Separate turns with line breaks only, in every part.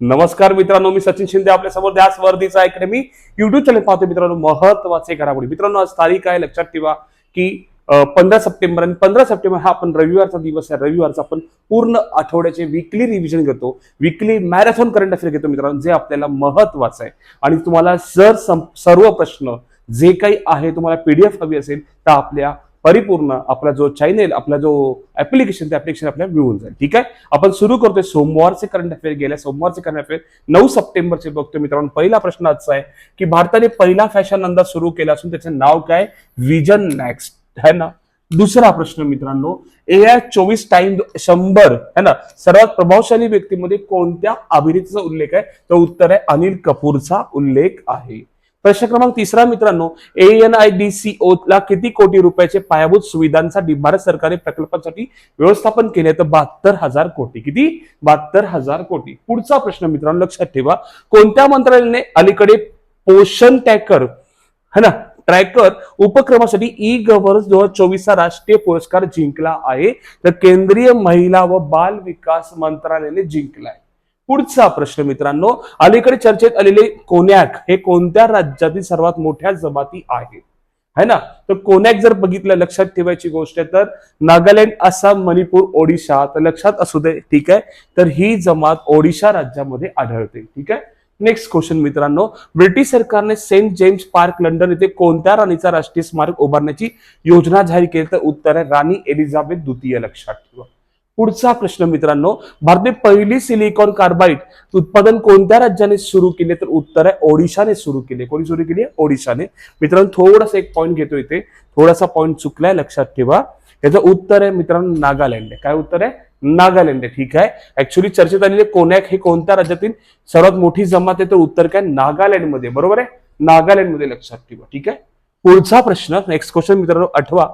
नमस्कार मित्रांनो मी सचिन शिंदे आपल्यासमोर. द्यास वर्दीचा अकॅडमी युट्यूब चॅनल पाहतो मित्रांनो महत्त्वाचे घडामोडी. मित्रांनो आज तारीख आहे लक्षात ठेवा की पंधरा सप्टेंबर आणि पंधरा सप्टेंबर हा आपण रविवारचा दिवस आहे. रविवारचा आपण पूर्ण आठवड्याचे विकली रिव्हिजन घेतो. विकली मॅरेथॉन करंट अफेअर घेतो मित्रांनो जे आपल्याला महत्वाचं आहे. आणि तुम्हाला जर सर्व प्रश्न जे काही आहे तुम्हाला पीडीएफ हवी असेल तर आपल्या परिपूर्ण आपला जो चॅनेल आपला जो ऍप्लिकेशन ते ऍप्लिकेशन आपल्याला मिळून जाईल. ठीक आहे? आपण सुरू करतोय सोमवारचे करंट अफेअर गेल्या सोमवारचे करंट अफेअर नऊ सप्टेंबरचे बघतोय मित्रांनो पहिला प्रश्न आजचा आहे की भारताने पहिला फॅशन अंदाज सुरू केला असून त्याचं नाव काय? विजन नेक्स्ट है ना? दुसरा प्रश्न मित्रांनो ए आय चोवीस टाइम शंभर है ना? सर्वात प्रभावशाली व्यक्तीमध्ये कोणत्या अभिनेत्याचा उल्लेख आहे? तर उत्तर आहे अनिल कपूरचा उल्लेख आहे. प्रश्न क्रमांक तिसरा मित्रांनो A N I D C O ला किती कोटी रुपयाचे पायाभूत सुविधांसाठी भारत सरकारने प्रकल्पांसाठी व्यवस्थापन केले तर बहात्तर हजार कोटी. किती? बहात्तर हजार कोटी. पुढचा प्रश्न मित्रांनो लक्षात ठेवा. कोणत्या मंत्रालयाने अलीकडे पोषण टॅकर है ना ट्रॅकर उपक्रमासाठी ई गव्हर्नन्स दोन हजार चोवीसचा राष्ट्रीय पुरस्कार जिंकला आहे? तर केंद्रीय महिला व बाल विकास मंत्रालयाने जिंकलाय पुढचा प्रश्न मित्रांनो अलीकडे चर्चेत आलेले कोन्याक हे कोणत्या राज्यातील सर्वात मोठ्या जमाती आहे है ना? तर कोन्याक जर बघितलं लक्षात ठेवायची गोष्ट आहे तर नागालँड आसाम मणिपूर ओडिशा तर लक्षात असू दे ठीक आहे? तर ही जमात ओडिशा राज्यामध्ये आढळते ठीक आहे? नेक्स्ट क्वेश्चन मित्रांनो ब्रिटिश सरकारने सेंट जेम्स पार्क लंडन येथे कोणत्या राणीचा राष्ट्रीय स्मारक उभारण्याची योजना जाहीर केली? तर उत्तर आहे राणी एलिझाबेथ द्वितीय लक्षात ठेवा. पुढचा प्रश्न मित्रांनो भारताने पहिली सिलिकॉन कार्बाईड उत्पादन कोणत्या राज्याने सुरू केले? तर उत्तर आहे ओडिशाने सुरू केले. कोणी सुरू केली? ओडिशाने. मित्रांनो थोडासा एक पॉईंट घेतो इथे. थोडासा पॉईंट चुकलाय लक्षात ठेवा. याचं उत्तर आहे मित्रांनो नागालँड. आहे काय उत्तर आहे? नागालँड. आहे ठीक आहे. ऍक्च्युली चर्चेत आलेले कोनॅक हे कोणत्या राज्यातील सर्वात मोठी जमात आहे? तर उत्तर काय? नागालँडमध्ये बरोबर आहे? नागालँडमध्ये लक्षात ठेवा. ठीक आहे? पुढचा प्रश्न नेक्स्ट क्वेश्चन मित्रांनो आठवा.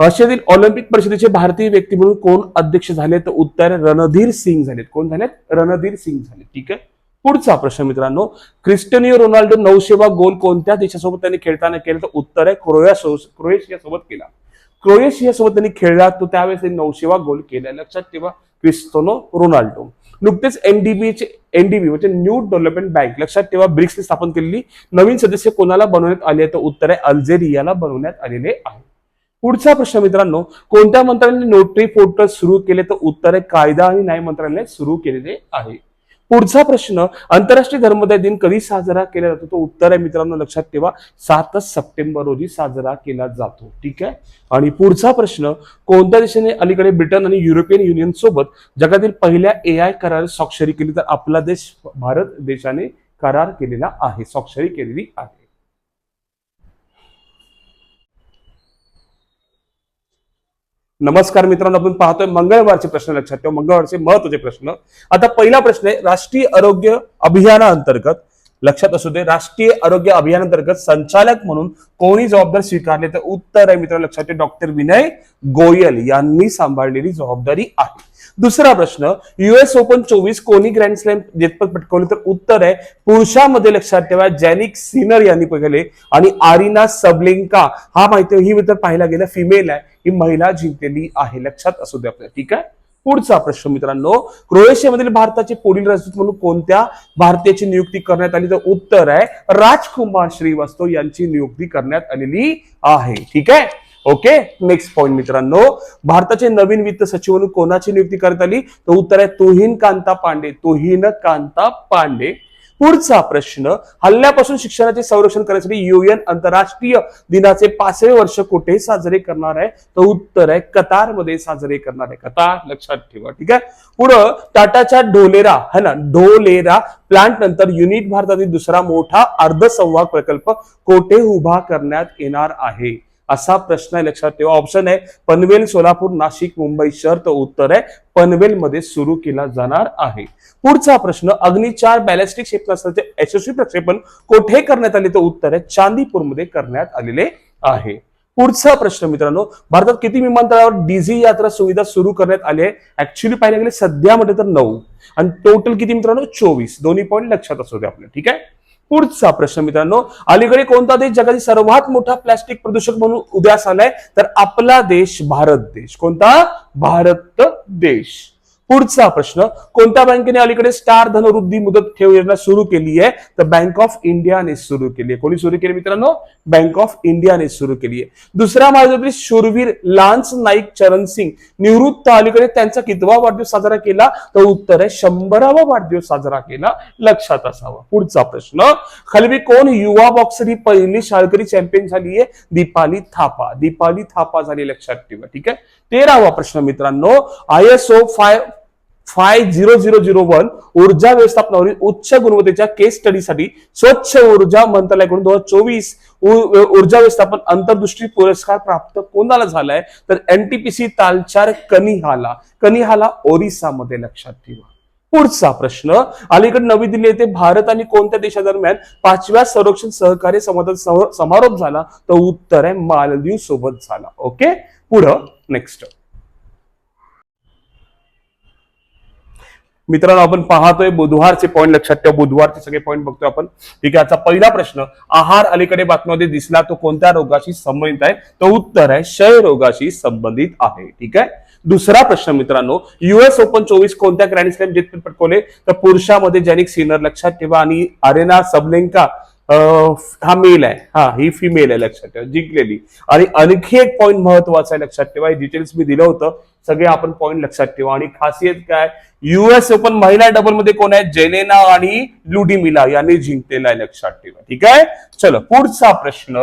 रशियातील ऑलिम्पिक परिषदेचे भारतीय व्यक्ती म्हणून कोण अध्यक्ष झाले? तर उत्तर आहे रणधीर सिंग झालेत. कोण झालेत? रणधीर सिंग झाले ठीक आहे? पुढचा प्रश्न मित्रांनो क्रिस्टियानो रोनाल्डो नऊशेवा गोल कोणत्या देशासोबत त्यांनी खेळताना केला? तर उत्तर आहे क्रोया क्रोएशियासोबत केला. क्रोएशियासोबत त्यांनी खेळला तो त्यावेळेस त्यांनी नऊशेवा गोल केला. लक्षात ठेवा क्रिस्टोनो रोनाल्डो. नुकतेच एनडीबीचे एनडीबी म्हणजे न्यू डेव्हलपमेंट बँक. लक्षात ठेवा ब्रिक्सने स्थापन केलेली नवीन सदस्य कोणाला बनवण्यात आले तर उत्तर आहे अल्जेरियाला बनवण्यात आलेले आहे. पुढचा प्रश्न मित्रांनो कोणत्या मंत्रालयाने नोटरी पोर्टल सुरू केले तर उत्तर आहे कायदा आणि न्याय मंत्रालयाने सुरू केलेले आहे? पुढचा प्रश्न आंतरराष्ट्रीय धर्मदाय दिन कधी साजरा केला जातो? तो उत्तर आहे मित्रांनो लक्षात ठेवा सातच सप्टेंबर रोजी साजरा केला जातो ठीक आहे? आणि पुढचा प्रश्न कोणत्या देशाने अलीकडे ब्रिटन आणि युरोपियन युनियन सोबत जगातील पहिल्या ए आय करार स्वाक्षरी केली? तर आपला देश भारत देशाने करार केलेला आहे स्वाक्षरी केलेली आहे. नमस्कार मित्रांनो आपण पाहतोय मंगळवारचे प्रश्न लक्षात ठेवा. मंगळवारचे महत्त्वाचे प्रश्न. आता पहिला प्रश्न आहे राष्ट्रीय आरोग्य अभियानाअंतर्गत लक्षात असू दे राष्ट्रीय आरोग्य अभियानांतर्गत संचालक म्हणून कोणी जबाबदारी स्वीकारली तर उत्तर आहे मित्रांनो लक्षात ठेवा डॉक्टर विनय गोयल यांनी सांभाळलेली जबाबदारी आहे. दुसरा प्रश्न युएस ओपन चोवीस कोणी ग्रँड स्लॅम जेतपद पटकवले तर उत्तर आहे पुरुषामध्ये लक्षात ठेवा जॅनिक सिनर यांनी पहिले आणि आरिना सबलिंका हा माहिती ही तर पाहायला गेलं फिमेल आहे ही महिला जिंकलेली आहे. लक्षात असू दे आपल्याला ठीक आहे? पुढचा प्रश्न मित्रांनो क्रोएशियामधील भारताचे पुढील राजदूत म्हणून कोणत्या भारतीयाची नियुक्ती करण्यात आली? तर उत्तर आहे राजकुमार श्रीवास्तव यांची नियुक्ती करण्यात आलेली आहे. ठीक आहे? ओके नेक्स्ट पॉइंट मित्रांनो. भारताचे नवीन वित्त सचिव म्हणून कोणाची नियुक्ती करण्यात आली? तर उत्तर आहे तुहीन कांता पांडे. तुहीन कांता पांडे. पुढचा प्रश्न हल्ल्यापासून शिक्षणाचे संरक्षण करण्यासाठी युएन आंतरराष्ट्रीय दिनाचे पाचवे वर्ष कुठे साजरे करणार आहे? तर उत्तर आहे कतारमध्ये साजरे करणार आहे. कतार लक्षात ठेवा ठीक आहे? पुढं टाटाच्या ढोलेरा है ना? ढोलेरा प्लांट नंतर युनिट भारतातील दुसरा मोठा अर्धसंवाहक प्रकल्प कोठे उभा करण्यात येणार आहे? असा प्रश्न आहे लक्षात ठेवा. ऑप्शन आहे पनवेल सोलापूर नाशिक मुंबई शहर तर उत्तर आहे. पनवेल मध्ये सुरू केला जाणार आहे. पुढचा प्रश्न अग्निचार बॅलेस्टिक बॅलिस्टिक क्षेपणास्त्राचे यशस्वी प्रक्षेपण कोठे करण्यात आले? तर उत्तर आहे चांदीपूरमध्ये करण्यात आलेले आहे. पुढचा प्रश्न मित्रांनो भारतात किती विमानतळावर डीझी यात्रा सुविधा सुरू करण्यात आली आहे? ऍक्च्युली पाहायला गेले सध्या म्हटलं तर नऊ. आणि टोटल किती मित्रांनो? चोवीस. दोन्ही पॉईंट लक्षात असू दे आपल्या ठीक आहे? पुढचा प्रश्न मित्रांनो अलीकडे कोणता देश जगातील सर्वात मोठा प्लास्टिक प्रदूषक म्हणून उद्यास आलाय? तर आपला देश भारत देश. कोणता? भारत देश. पुढचा प्रश्न कोणत्या बँकेने अलीकडे स्टार धनवृद्धी मुदत ठेव योजना सुरू केली आहे? तर बँक ऑफ इंडियाने सुरू केली आहे. कोणी सुरू केली मित्रांनो? बँक ऑफ इंडियाने सुरू केली आहे. दुसरा महायुद्धातील शूरवीर लान्स नाईक चरण सिंग निवृत्त अलीकडे त्यांचा कितवा वाढदिवस साजरा केला? तर उत्तर आहे शंभरावा वाढदिवस साजरा केला. लक्षात असावा. पुढचा प्रश्न खाली कोण? युवा बॉक्सर ही पहिली शाळकरी चॅम्पियन झाली आहे. दीपाली थापा. दीपाली थापा झाली लक्षात ठेवा. ठीक आहे? तेरावा प्रश्न मित्रांनो I S O five five zero zero zero one ऊर्जा व्यवस्थापनावरील उच्च गुणवत्तेच्या केस स्टडीसाठी स्वच्छ ऊर्जा मंत्रालयाकडून दोन हजार चोवीस ऊर्जा व्यवस्थापन अंतर्दृष्टी पुरस्कार प्राप्त कोणाला झालाय? तर एनटीपीसी तालचार कनिहाला. कनिहाला ओरिसामध्ये लक्षात ठेवा. पुढचा प्रश्न अलीकडे नवी दिल्ली येथे भारत आणि कोणत्या देशादरम्यान पाचव्या संरक्षण सहकार्य संवादात समारोप झाला? तर उत्तर आहे मालदीव सोबत झाला. ओके पुढं नेक्स्ट मित्रांनो आपण पाहतोय बुधवारचे पॉईंट लक्षात ठेवा. बुधवारचे सगळे पॉईंट बघतोय आपण. ठीक आहे आजचा पहिला प्रश्न आहार अलीकडे बातमीमध्ये दिसला तो कोणत्या रोगाशी संबंधित आहे? तो उत्तर आहे क्षय रोगाशी संबंधित आहे. ठीक आहे? दुसरा प्रश्न मित्रांनो युएस ओपन चोवीस कोणत्या ग्रँड स्लॅम जित पटकवले? तर पुरुषामध्ये जॅनिक सिनर लक्षात ठेवा. आणि अरेना सबलेंका हा मेल आहे. हा ही फिमेल आहे लक्षात ठेवा. जिंकलेली. आणि आणखी एक पॉईंट महत्त्वाचा आहे लक्षात ठेवा. हे डिटेल्स मी दिलं होतं. सगळे आपण पॉईंट लक्षात ठेवा. आणि खासियत काय? युएस ओपन महिला डबलमध्ये कोण आहे? जेलेना आणि लुडिमिला यांनी जिंकलेला आहे लक्षात ठेवा. ठीक आहे? चलो पुढचा प्रश्न.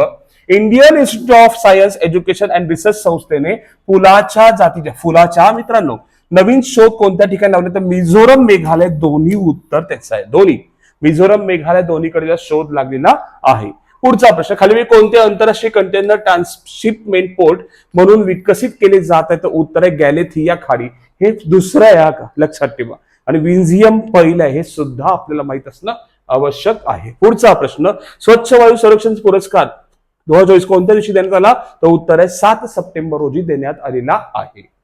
Indian Institute of Science Education and Research संस्थेने फुलाच्या जातीच्या फुलाच्या मित्रांनो नवीन शोध कोणत्या ठिकाणी लावले? तर मिझोरम मेघालय दोन्ही उत्तर त्याचं आहे. दोन्ही. मिझोरम मेघालय दोन्हीकडे शोध लागलेला आहे. पुढचा प्रश्न खाली कोणते आंतरराष्ट्रीय कंटेनर ट्रान्सशिपमेंट पोर्ट म्हणून विकसित केले जात आहे तर उत्तर आहे गॅलेथिया खाडी. हे दुसरं आहे का? लक्षात ठेवा. आणि विन्झियम पहिलं आहे हे सुद्धा आपल्याला माहीत असणं आवश्यक आहे. पुढचा प्रश्न स्वच्छ वायू संरक्षण पुरस्कार दोन हजार चोवीस कोणत्या दिवशी देण्यात आला? तर उत्तर आहे सात सप्टेंबर रोजी देण्यात आलेला आहे.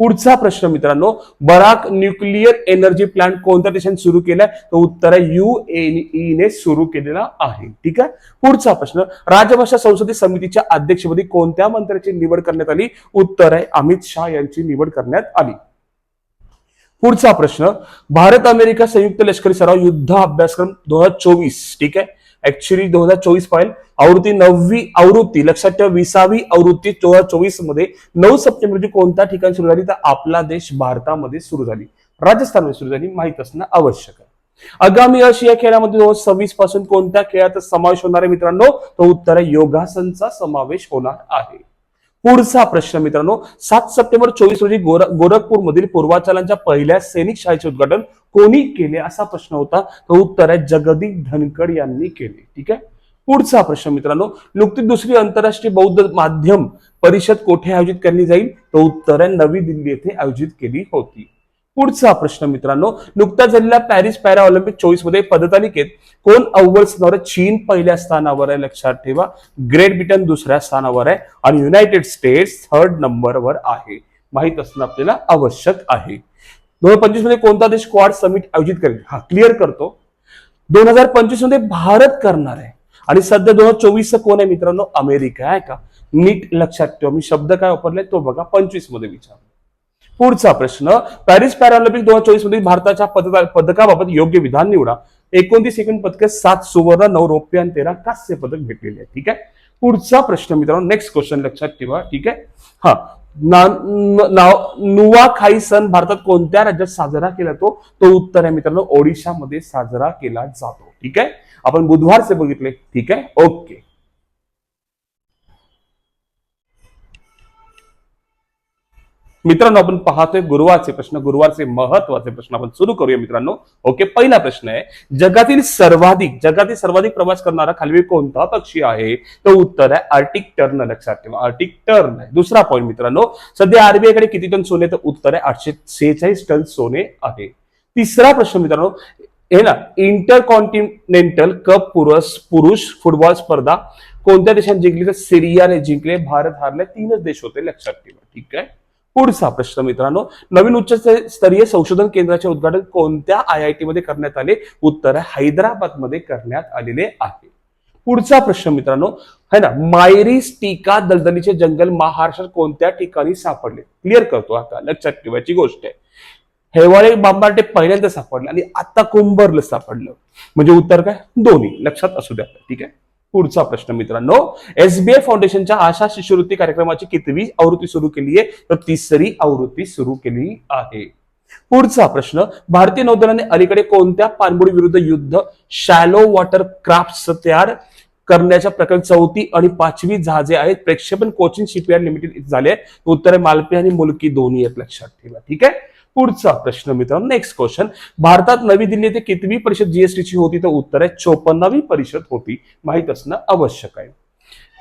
पुढचा प्रश्न मित्रांनो बराक न्यूक्लिअर एनर्जी प्लांट कोणत्या देशाने सुरू केलाय? तर उत्तर आहे युएनई ने सुरू केलेला आहे. ठीक आहे? पुढचा प्रश्न राजभाषा संसदीय समितीच्या अध्यक्षपदी कोणत्या मंत्र्याची निवड करण्यात आली? उत्तर आहे अमित शहा यांची निवड करण्यात आली. पुढचा प्रश्न भारत अमेरिका संयुक्त लष्करी सराव युद्ध अभ्यासक्रम दोन हजार चोवीस ठीक आहे? ऍक्च्युली दोन हजार चोवीस फाईल आवृत्ती नववी आवृत्ती लक्षात ठेवा विसावी आवृत्ती दोन हजार चोवीसमध्ये नऊ सप्टेंबर रोजी कोणत्या ठिकाणी सुरू झाली? तर आपला देश भारतामध्ये सुरू झाली. राजस्थानमध्ये सुरू झाली. माहीत असणं आवश्यक आहे. आगामी आशिया खेळामध्ये दोन हजार सव्वीसपासून कोणत्या खेळाचा समावेश होणार आहे मित्रांनो? तो उत्तर आहे योगासनचा समावेश होणार आहे. पुढचा प्रश्न मित्रांनो सात सप्टेंबर चोवीस रोजी गोर गोरखपूर मधील पूर्वाचलांच्या पहिल्या सैनिक शाळेचे उद्घाटन कोणी केले असा प्रश्न होता? तो उत्तर आहे जगदीप धनकड यांनी केले. ठीक आहे? पुढचा प्रश्न मित्रांनो नुकतीच दुसरी आंतरराष्ट्रीय बौद्ध माध्यम परिषद कोठे आयोजित केली जाईल? तो उत्तर आहे नवी दिल्ली येथे आयोजित केली होती. पुढचा प्रश्न मित्रांनो नुकताच झालेल्या पॅरिस पॅरा ऑलिम्पिक चोवीसमध्ये पदतालिकेत कोण अव्वल स्थानावर आहे? चीन पहिल्या स्थानावर आहे लक्षात ठेवा. ग्रेट ब्रिटन दुसऱ्या स्थानावर आहे आणि युनायटेड स्टेट्स थर्ड नंबरवर आहे. माहीत असणं आपल्याला आवश्यक आहे. दोन हजार पंचवीसमध्ये कोणता देश क्वाड समिट आयोजित करेल? हा क्लिअर करतो. दोन हजार पंचवीसमध्ये भारत करणार आहे. आणि सध्या दोन हजार चोवीस कोण आहे मित्रांनो? अमेरिका आहे का? नीट लक्षात ठेवा. मी शब्द काय वापरलाय तो बघा पंचवीसमध्ये विचार पुढचा प्रश्न. पॅरिस पॅरालिम्पिक दोन हजार चोवीसमध्ये भारताच्या पदकाबाबत योग्य विधान निवडा. एकोणतीस सेकंड पदके सात सुवर्ण नऊ रौप्य आणि तेरा कांस्य पदक भेटलेले आहे ठीक आहे? पुढचा प्रश्न मित्रांनो नेक्स्ट क्वेश्चन लक्षात ठेवा. ठीक आहे? हा. ना- न- नुवाखाई सण भारतात कोणत्या राज्यात साजरा केला तो तो उत्तर आहे मित्रांनो ओडिशामध्ये साजरा केला जातो. ठीक आहे? आपण बुधवारचे बघितले. ठीक आहे? ओके. मित्रांनो आपण पाहतोय गुरुवारचे प्रश्न गुरुवारचे महत्त्वाचे प्रश्न आपण सुरू करूया मित्रांनो. ओके पहिला प्रश्न आहे जगातील सर्वाधिक जगातील सर्वाधिक प्रवास करणारा खाली कोणता पक्षी आहे? तो उत्तर आहे आर्टिक टर्न लक्षात ठेवा आर्टिक टर्न आहे. दुसरा पॉईंट मित्रांनो सध्या आरबीआयकडे किती टन सोने तर उत्तर आहे आठशे सेहेचाळीस टन सोने आहे. तिसरा प्रश्न मित्रांनो हे ना इंटर कॉन्टिनेंटल कप पुरुष पुरुष फुटबॉल स्पर्धा कोणत्या देशाने जिंकली? तर सिरियाने जिंकले भारत हारले तीनच देश होते लक्षात ठेवा ठीक आहे? पुढचा प्रश्न मित्रांनो नवीन उच्च स्तरीय संशोधन केंद्राचे उद्घाटन कोणत्या आय आय टी मध्ये करण्यात आले? उत्तर हैदराबादमध्ये करण्यात आलेले आहे. पुढचा प्रश्न मित्रांनो है ना मायरीस टीका दलदलीचे जंगल महाराष्ट्रात कोणत्या ठिकाणी सापडले? क्लिअर करतो आता लक्षात ठेवायची गोष्ट आहे. हेवाळे बांबार्टे पहिल्यांदा सापडले आणि आता कुंभरलं सापडलं. म्हणजे उत्तर काय? दोन्ही लक्षात असू द्या ठीक आहे? पुढचा प्रश्न मित्रांनो. एसबीआय फाउंडेशनच्या आशा शिष्यवृत्ती कार्यक्रमाची कितवी आवृत्ती सुरू केली आहे? तर तिसरी आवृत्ती सुरू केली आहे. पुढचा प्रश्न भारतीय नौदलाने अलीकडे कोणत्या पाणबुडी विरुद्ध युद्ध शॅलो वॉटर क्राफ्ट तयार करण्याच्या प्रकारे चौथी आणि पाचवी जहाजे आहेत? प्रेक्षेपण कोचिंग शिपयार्ड लिमिटेड झाले उत्तरे मालपी आणि मुलकी दोन्ही आहेत लक्षात ठेवा ठीक आहे? पुढचा प्रश्न मित्रांनो नेक्स्ट क्वेश्चन भारतात नवी दिल्ली येथे कितवी परिषद जीएसटीची होती? तर उत्तर आहे चोपन्नावी परिषद होती. माहीत असणं आवश्यक आहे.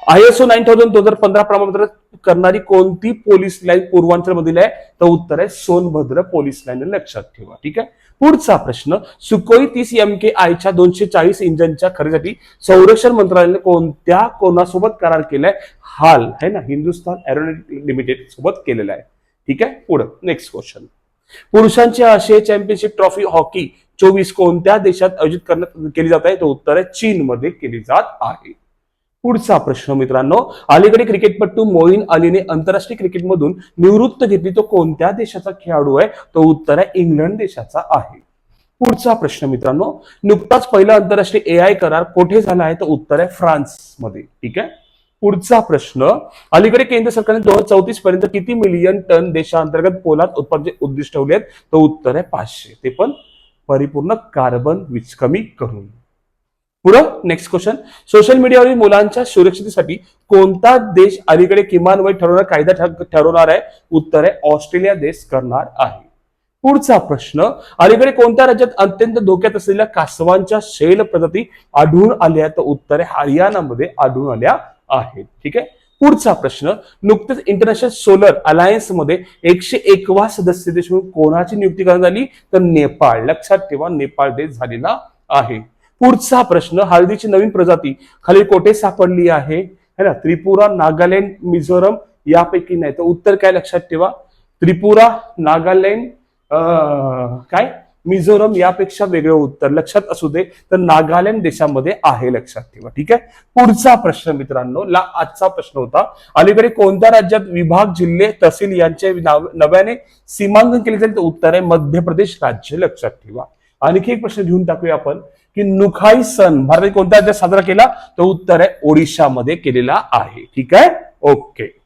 आयएसओ नाईन थाउजंड दोन हजार पंधरा प्रमाणपत्र करणारी कोणती पोलीस लाईन पूर्वांचल मधील आहे? तर उत्तर आहे सोनभद्र पोलीस लाईन लक्षात ठेवा. ठीक आहे? पुढचा प्रश्न सुकोई तीस एम के आयच्या दोनशे चाळीस इंजनच्या खरेदीसाठी संरक्षण मंत्रालयाने कोणत्या कोणासोबत करार केलाय? हाल है ना हिंदुस्थान एरोनॉटिक लिमिटेड सोबत केलेला आहे. ठीक आहे? पुढे नेक्स्ट क्वेश्चन पुरुषांची आशिया चॅम्पियनशिप ट्रॉफी हॉकी चोवीस कोणत्या देशात आयोजित करण्यात केली जात आहे? तर उत्तर आहे चीनमध्ये केली जात आहे. पुढचा प्रश्न मित्रांनो अलीकडे क्रिकेटपटू मोईन अलीने आंतरराष्ट्रीय क्रिकेटमधून निवृत्त घेतली. तो कोणत्या देशाचा खेळाडू आहे? तो उत्तर आहे इंग्लंड देशाचा आहे. पुढचा प्रश्न मित्रांनो नुकताच पहिला आंतरराष्ट्रीय ए आय करार कोठे झाला आहे? तर उत्तर आहे फ्रान्समध्ये. ठीक आहे? पुढचा प्रश्न अलीकडे केंद्र सरकारने दोन हजार चौतीस पर्यंत किती मिलियन टन देशांतर्गत पोलाद उत्पादन उद्दिष्ट ठेवले आहेत तर उत्तर आहे पाचशे. ते पण परिपूर्ण कार्बन विच कमी करून. पुढं नेक्स्ट क्वेश्चन सोशल मीडियावरील मुलांच्या सुरक्षितेसाठी कोणता देश अलीकडे किमान वय ठरवणार कायदा ठर- ठरवणार आहे? उत्तर आहे ऑस्ट्रेलिया देश करणार आहे. पुढचा प्रश्न अलीकडे कोणत्या राज्यात अत्यंत धोक्यात असलेल्या कासवांच्या शैल प्रजाती आढळून आल्या तर उत्तर आहे हरियाणामध्ये आढळून आल्या आहेत ठीक आहे? पुढचा प्रश्न नुकतेच इंटरनॅशनल सोलर अलायन्समध्ये एकशे एकवा सदस्य देश म्हणून कोणाची नियुक्ती करण्यात आली? तर नेपाळ. लक्षात ठेवा नेपाळ देश झालेला आहे. पुढचा प्रश्न हळदीची नवीन प्रजाती खाली कोठे सापडली आहे? है ना त्रिपुरा नागालँड मिझोरम यापैकी नाही. तर उत्तर काय? लक्षात ठेवा. त्रिपुरा नागालँड काय? मिझोरम यापेक्षा वेगळं उत्तर. लक्षात असू दे तर नागालँड देशामध्ये आहे लक्षात ठेवा. ठीक आहे? पुढचा प्रश्न मित्रांनो ला आजचा प्रश्न होता. अलीकडे कोणत्या राज्यात विभाग जिल्हे तहसील यांचे नव्याने सीमांकन केले जाईल? तर उत्तर आहे मध्य प्रदेश राज्य लक्षात ठेवा. आणखी एक प्रश्न घेऊन टाकूया आपण की नुखाई सण भारताने कोणत्या राज्यात साजरा केला? तर उत्तर आहे ओडिशामध्ये केलेला आहे. ठीक आहे? ओके.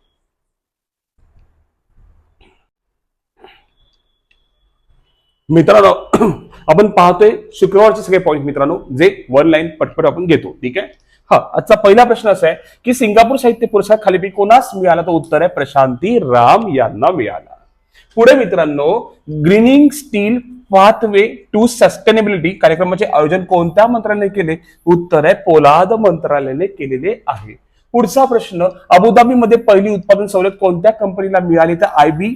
मित्रांनो आपण पाहतोय शुक्रवारचे सगळे पॉईंट मित्रांनो जे वन लाईन पटपट आपण घेतो ठीक आहे? हा आजचा पहिला प्रश्न असा आहे की सिंगापूर साहित्य पुरस्कार खालीपैकी कोणास मिळाला? तर उत्तर आहे प्रशांती राम यांना मिळाला. पुढे मित्रांनो greening steel pathway to sustainability कार्यक्रमाचे आयोजन कोणत्या मंत्रालयाने केले? उत्तर आहे पोलाद मंत्रालयाने केलेले आहे. पुढचा प्रश्न अबुधाबी मध्ये पहिली उत्पादन सवलत कोणत्या कंपनीला मिळाली? तर आय बी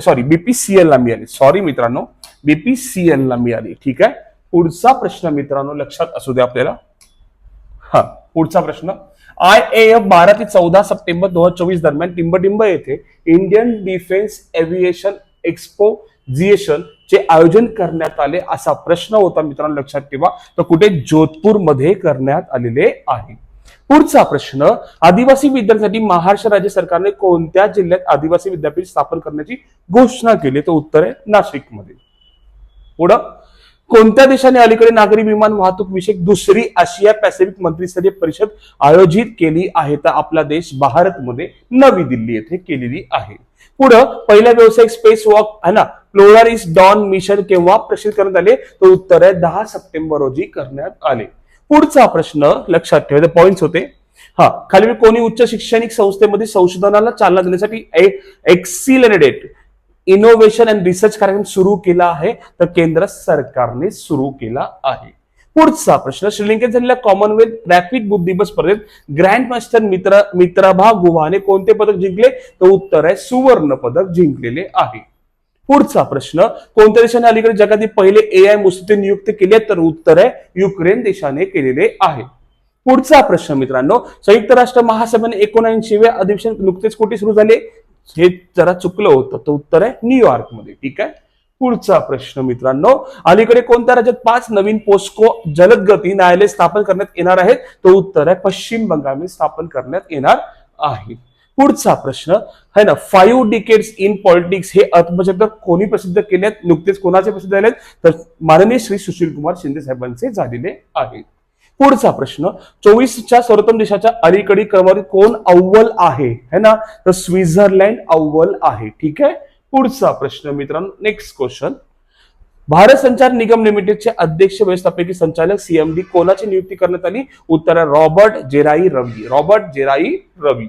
सॉरी बीपीसीएल ला मिळाली सॉरी मित्रांनो बीपीसीएल ला मिळाली ठीक आहे? पुढचा प्रश्न मित्रांनो लक्षात असू द्या आपल्याला. हा पुढचा प्रश्न. आय ए एफ बारा ते चौदा सप्टेंबर दोन हजार चोवीस दरम्यान टिंबटिंब येथे इंडियन डिफेन्स एव्हिएशन एक्सपोजिएशन चे आयोजन करण्यात आले असा प्रश्न होता मित्रांनो लक्षात ठेवा. तर कुठे? जोधपूरमध्ये करण्यात आलेले आहे. पुढचा प्रश्न आदिवासी विद्यार्थ्यांसाठी महाराष्ट्र राज्य सरकारने कोणत्या जिल्ह्यात आदिवासी विद्यापीठ स्थापन करण्याची घोषणा केली? तर उत्तर आहे नाशिकमध्ये. पुढं कोणत्या देशाने अलीकडे नागरी विमान वाहतूक विषयक दुसरी आशिया पॅसिफिक मंत्रीस्तरीय परिषद आयोजित केली आहे? तर आपला देश भारतमध्ये नवी दिल्ली येथे केलेली आहे. पुढं पहिल्या व्यावसायिक स्पेस वॉक आहे ना? प्लोरारिस डॉन मिशन केव्हा प्रसिद्ध करण्यात आले? तर उत्तर आहे दहा सप्टेंबर रोजी करण्यात आले. पुढचा प्रश्न लक्षात ठेवायचे पॉइंट्स होते. हा खाली कोणी उच्च शैक्षणिक संस्थेमध्ये संशोधनाला चालना देण्यासाठी एक्सिलरेटेड इनोव्हेशन अँड रिसर्च कार्यक्रम सुरू केला आहे तर केंद्र सरकारने सुरू केला आहे. पुढचा प्रश्न श्रीलंकेत झालेल्या कॉमनवेल्थ रॅपिड बुद्धिबळ स्पर्धेत ग्रँड मास्टर मित्र मित्राभा गुहाने कोणते पदक जिंकले? तर उत्तर आहे सुवर्ण पदक जिंकलेले आहे. पुढचा प्रश्न कोणत्या देशाने अलीकडे जगातील पहिले ए आय मुस्लिम नियुक्त केले तर उत्तर आहे युक्रेन देशाने केलेले आहे. पुढचा प्रश्न मित्रांनो संयुक्त राष्ट्र महासभेने एकोणऐंशीवे अधिवेशन नुकतेच कोठे सुरू झाले? हे जरा चुकलं होतं तर उत्तर आहे न्यूयॉर्कमध्ये ठीक आहे? पुढचा प्रश्न मित्रांनो अलीकडे कोणत्या राज्यात पाच नवीन पोस्को जलदगती न्यायालय स्थापन करण्यात येणार आहेत? तो उत्तर आहे पश्चिम बंगालमध्ये स्थापन करण्यात येणार आहे. पुढचा प्रश्न है ना फाईव्ह डिकेट्स इन पॉलिटिक्स हे अर्थशब्द कोणी प्रसिद्ध केलेत? नुकतेच कोणाचे प्रसिद्ध झालेत? तर माननीय श्री सुशील कुमार शिंदे साहेबांचे झालेले आहेत. पुढचा प्रश्न चोवीसच्या सर्वोत्तम देशाच्या अलीकडील क्रमांक कोण अव्वल आहे? है ना तर स्वित्झर्लंड अव्वल आहे. ठीक आहे? पुढचा प्रश्न मित्रांनो नेक्स्ट क्वेश्चन भारत संचार निगम लिमिटेडचे अध्यक्ष व्यवस्थापकीय संचालक सीएमडी कोणाची नियुक्ती करण्यात आली? उत्तर रॉबर्ट जेराई रवी. रॉबर्ट जेराई रवी.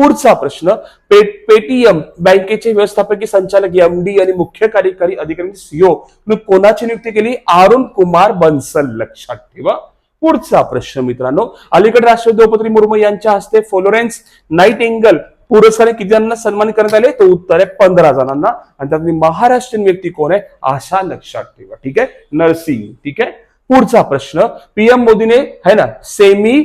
पुढचा प्रश्न पे पेटीएम बँकेचे व्यवस्थापकीय संचालक एमडी आणि मुख्य कार्यकारी अधिकारी सीओ कोणाची नियुक्ती केली? अरुण कुमार बन्सल. लक्षात ठेवा. पुढचा प्रश्न मित्रांनो. अलीकडे राष्ट्रपती द्रौपदी मुर्मू यांच्या हस्ते फ्लोरेन्स नाईट एंगल पुरस्कार किती जणांना सन्मानित करण्यात आले? तर उत्तर आहे पंधरा जणांना. आणि त्यातली महाराष्ट्रीयन व्यक्ती कोण आहे? आशा लक्षात ठेवा. ठीक आहे? नर्सिंग. ठीक आहे? पुढचा प्रश्न पीएम मोदीने है ना सेमी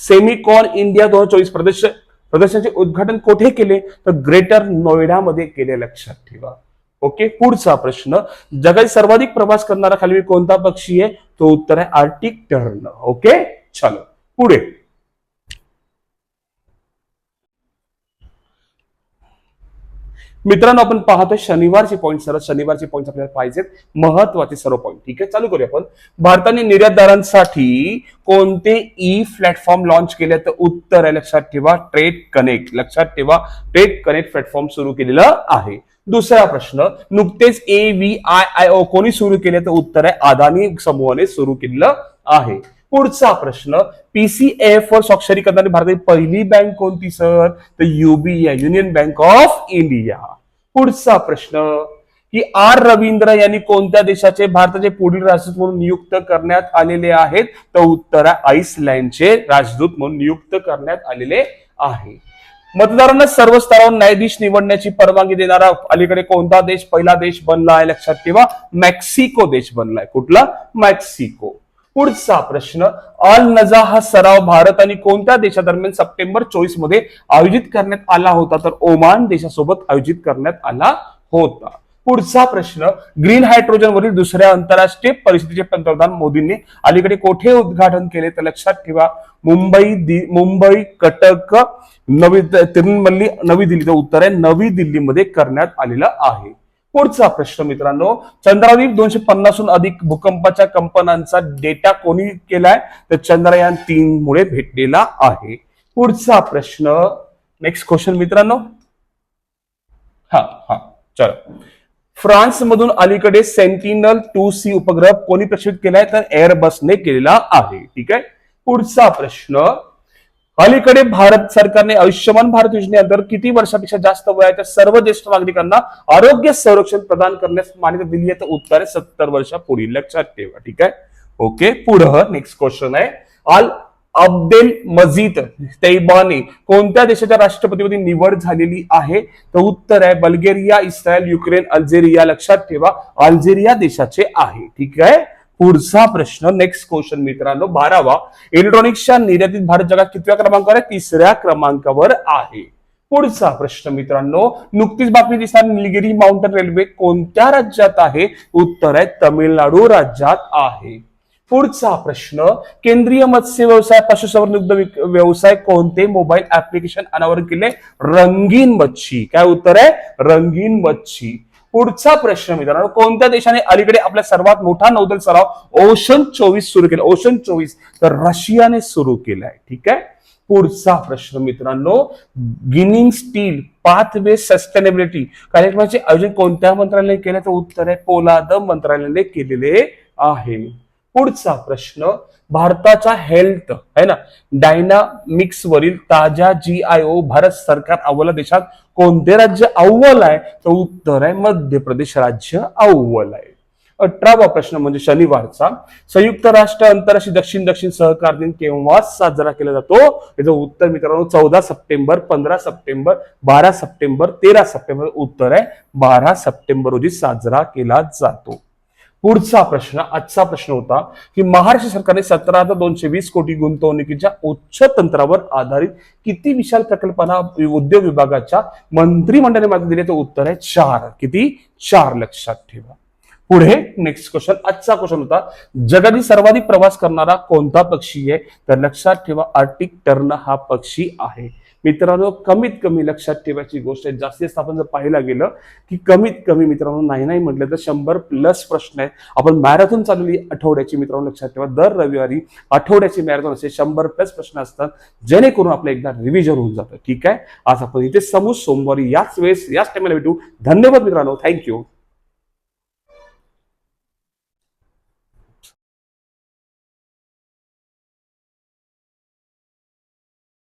सेमिकॉन इंडिया दोन हजार चोवीस प्रदेश प्रदर्शनाचे उद्घाटन कोठे केले? तर ग्रेटर नोएडामध्ये केले लक्षात ठेवा. ओके? पुढचा प्रश्न. जगात सर्वाधिक प्रवास करणारा खाली कोणता पक्षी आहे? तो उत्तर आहे आर्टिक टर्न. ओके? चलो. पुढे. मित्रांनो आपण पाहतोय शनिवारचे पॉईंट सर्व शनिवारचे पॉईंट आपल्याला पाहिजेत. महत्त्वाचे सर्व पॉईंट ठीक आहे चालू करूया आपण. भारताने निर्यातदारांसाठी कोणते ई प्लॅटफॉर्म लॉन्च केले तर उत्तर आहे लक्षात ठेवा ट्रेड कनेक्ट लक्षात ठेवा ट्रेड कनेक्ट प्लॅटफॉर्म सुरू केलेलं आहे. दुसरा प्रश्न नुकतेच A V I I O कोणी सुरू केले? तर उत्तर आहे अदानी समूहाने सुरू केलेलं आहे. पुढचा प्रश्न पीसीएफ वर स्वाक्षरी करणारी भारताची पहिली बँक कोणती सर तर UBI union bank of India पुढचा प्रश्न की आर रवींद्र यांनी कोणत्या देशाचे भारताचे पुढील राजदूत म्हणून नियुक्त करण्यात आलेले आहेत? तर उत्तर आहे आईसलँडचे राजदूत म्हणून नियुक्त करण्यात आलेले आहे. मतदारांना सर्व स्तरावर न्यायाधीश निवडण्याची परवानगी देणारा अलीकडे कोणता देश पहिला देश बनला आहे? लक्षात ठेवा मेक्सिको देश बनलाय कुठला? मेक्सिको. पुढचा प्रश्न अल नजा हा सराव भारत आणि कोणत्या देशादरम्यान सप्टेंबर चोवीसमध्ये आयोजित करण्यात आला होता? तर ओमान देशासोबत आयोजित करण्यात आला होता. पुढचा प्रश्न ग्रीन हायड्रोजन वरील दुसऱ्या आंतरराष्ट्रीय परिषदेचे पंतप्रधान मोदींनी अलीकडे कोठे उद्घाटन केले? तर लक्षात ठेवा मुंबई मुंबई कटक नवी तिरुमल्ली नवी दिल्लीचं उत्तर आहे. नवी दिल्लीमध्ये करण्यात आलेलं आहे. पुढचा प्रश्न मित्रांनो चंद्रावर दोनशे पन्नासहून अधिक भूकंपाच्या कंपनांचा डेटा कोणी केलाय? तर चंद्रयान तीन मुळे भेटलेला आहे. पुढचा प्रश्न नेक्स्ट क्वेश्चन मित्रांनो. हा हा चलो. फ्रान्स मधून अलीकडे सेंटिनल टू सी उपग्रह कोणी प्रक्षेपित केलाय? तर एअरबसने केलेला आहे. ठीक आहे? पुढचा प्रश्न अलीकडे भारत सरकारने आयुष्यमान भारत योजनेअंतर्गत किती वर्षापेक्षा जास्त वयाच्या सर्व ज्येष्ठ नागरिकांना आरोग्य संरक्षण प्रदान करण्यास मान्यता दिली आहे. तर उत्तर आहे सत्तर वर्षापुढील लक्षात ठेवा. ठीक आहे? ओके पुढं नेक्स्ट क्वेश्चन आहे. अल अब्देल मजीद तैबाने कोणत्या देशाच्या राष्ट्रपतीपदी निवड झालेली आहे? तर उत्तर आहे बल्गेरिया इस्रायल युक्रेन अल्जेरिया. लक्षात ठेवा अल्जेरिया देशाचे आहे. ठीक आहे? पुढचा प्रश्न नेक्स्ट क्वेश्चन मित्रांनो बारावा. इलेक्ट्रॉनिक्सच्या निर्यातीत भारत जगात कितव्या क्रमांकावर आहे? तिसऱ्या क्रमांकावर आहे. पुढचा प्रश्न मित्रांनो नुकतीच बातमी दिसणार निलगिरी माउंटन रेल्वे कोणत्या राज्यात आहे? उत्तर आहे तमिळनाडू राज्यात आहे. पुढचा प्रश्न केंद्रीय मत्स्य व्यवसाय पशुसंवर्धन दुग्ध व्यवसाय कोणते? मोबाईल ऍप्लिकेशन अनावरण केले. रंगीन मच्छी. काय उत्तर आहे? रंगीन मच्छी. पुढचा प्रश्न मित्रांनो कोणत्या देशाने अलीकडे आपला सर्वात मोठा नौदल सराव ओशन चोवीस सुरू केला? ओशन चोवीस तर रशियाने सुरू केलाय ठीक आहे? पुढचा प्रश्न मित्रांनो गिनिंग स्टील पाथवे सस्टेनेबिलिटी कार्यक्रमाचे आयोजन कोणत्या मंत्रालयाने केले? तर उत्तर आहे पोलाद मंत्रालयाने केलेले आहे. पुढचा प्रश्न भारताचा हेल्थ आहे ना? डायनामिक्स वरील ताज्या जी आय ओ भारत सरकार अव्वल देशात कोणते राज्य अव्वल आहे? तर उत्तर आहे मध्य प्रदेश राज्य अव्वल आहे. अठरावा प्रश्न म्हणजे शनिवारचा. संयुक्त राष्ट्र आंतरराष्ट्रीय दक्षिण दक्षिण सहकार दिन केव्हा साजरा केला जातो? याचं उत्तर मित्रांनो चौदा सप्टेंबर पंधरा सप्टेंबर बारा सप्टेंबर तेरा सप्टेंबर. उत्तर आहे बारा सप्टेंबर रोजी साजरा केला जातो. पुढचा प्रश्न आजचा प्रश्न होता की महाराष्ट्र सरकारने सतरा हजार दोनशे वीस कोटी गुंतवणुकीच्या उच्च तंत्रावर आधारित किती विशाल प्रकल्पांना उद्योग विभागाच्या मंत्रिमंडळाने माहिती दिली? तर उत्तर आहे चार. किती? चार लक्षात ठेवा. पुढे नेक्स्ट क्वेश्चन आजचा क्वेश्चन होता जगातील सर्वाधिक प्रवास करणारा कोणता पक्षी आहे? तर लक्षात ठेवा आर्टिक टर्न हा पक्षी आहे. मित्रांनो कमीत कमी लक्षात ठेवायची गोष्ट आहे. जास्तीत जास्त आपण जर पाहायला गेलं की कमीत कमी मित्रांनो नाही नाही म्हटलं तर शंभर प्लस प्रश्न आहेत. आपण मॅरेथॉन चालवली आठवड्याची मित्रांनो लक्षात ठेवा. दर रविवारी आठवड्याची मॅरेथॉन असे शंभर प्लस प्रश्न असतात जेणेकरून आपलं एकदा रिव्हिजन होऊन जातं. ठीक आहे? आज आपण इथे समूह सोमवारी याच वेळेस याच टाइमला भेटू. धन्यवाद मित्रांनो. थँक्यू